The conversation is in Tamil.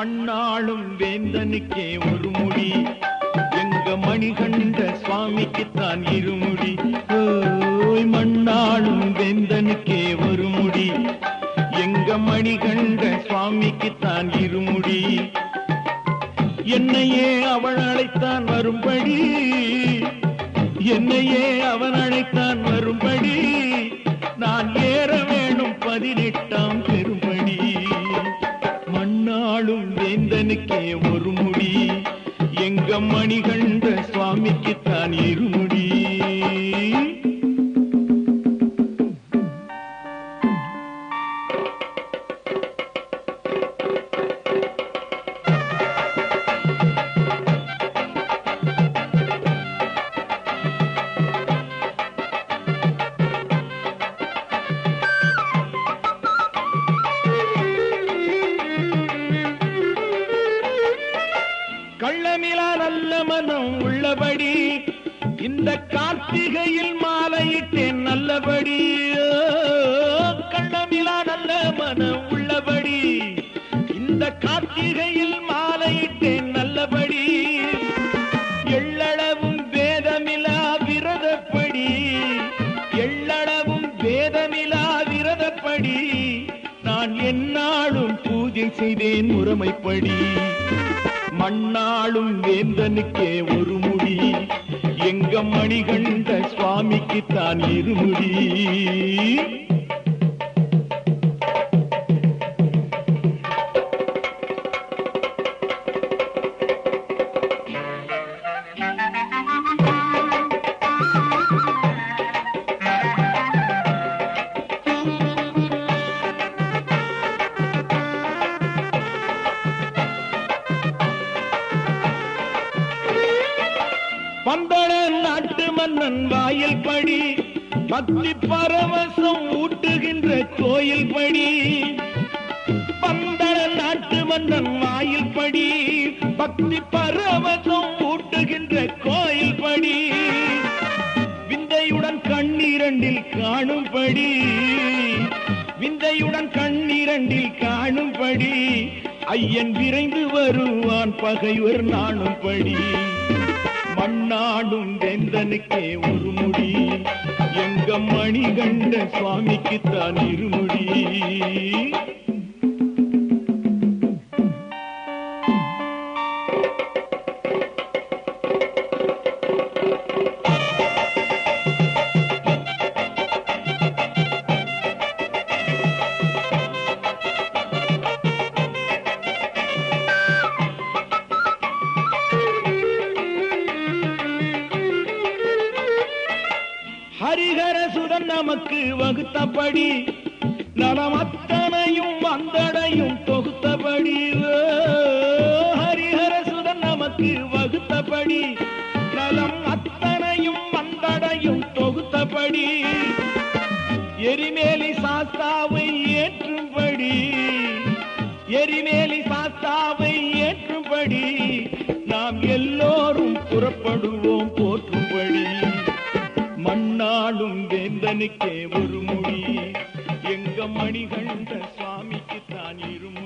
மண்ணாளும் வேந்தனுக்கே ஒரு முடி. எங்க மணிகண்ட சுவாமிக்குத்தான் இருமுடி. ஓய் மண்ணாளும் வேந்தனுக்கே ஒரு முடி. எங்க மணிகண்ட சுவாமிக்குத்தான் இருமுடி. என்னையே அவள் அழைத்தான் வரும்படி. என்னையே அவன் அழைத்தான் ஒரு முடி. எங்க மணிகண்ட சுவாமிக்குத்தான் இருமுடி. மனம் உள்ளபடி இந்த கார்த்திகையில் மாலையிட்டேன் நல்லபடி. கள்ளமிலா நல்ல மனம் உள்ளபடி. இந்த கார்த்திகையில் மாலையிட்டேன் நல்லபடி. எள்ளளவும் வேதமிலா விரதப்படி. எள்ளளவும் வேதமிலா விரதப்படி. நான் என்னாலும் பூஜை செய்தேன் முறைமைப்படி. மண்ணாளும் வேந்தனுக்கே ஒரு முடி. எங்க மணிகண்ட சுவாமிக்குத்தான் இருமுடி. பந்தள நாட்டு மன்னன் வாயில் படி பக்தி பரவசம் ஊட்டுகின்ற கோயில் படி. பந்தள நாட்டு மன்னன் வாயில் படி பக்தி பரவசம் ஊட்டுகின்ற கோயில் படி. விந்தையுடன் கண்ணீரண்டில் காணும்படி விந்தையுடன் கண்ணீரண்டில் காணும்படி ஐயன் விரைந்து வருவான் பகைவர் நாணும்படி மண்ணாடும் வேந்தனுக்கே ஒரு முடி எங்க மணிகண்ட சுவாமிக்குத்தான் இருமுடி. ஹரிஹர சுதன் நமக்கு வகுத்தபடி நலமத்தனையும் வந்தடையும் தொகுத்தபடி. ஓ, ஹரிஹர சுதன் நமக்கு வகுத்தபடி நலம் அத்தனையும் வந்தடையும் தொகுத்தபடி. எரிமேலி சாஸ்தாவை ஏற்றும்படி எரிமேலி சாஸ்தாவை ஏற்றும்படி நாம் எல்லோரும் புறப்படுவோம் போற்றும் நாளும் வேந்தனுக்கே ஒரு மொழி. எங்க மணிகண்ட சுவாமிக்கு தான் இருமொழி.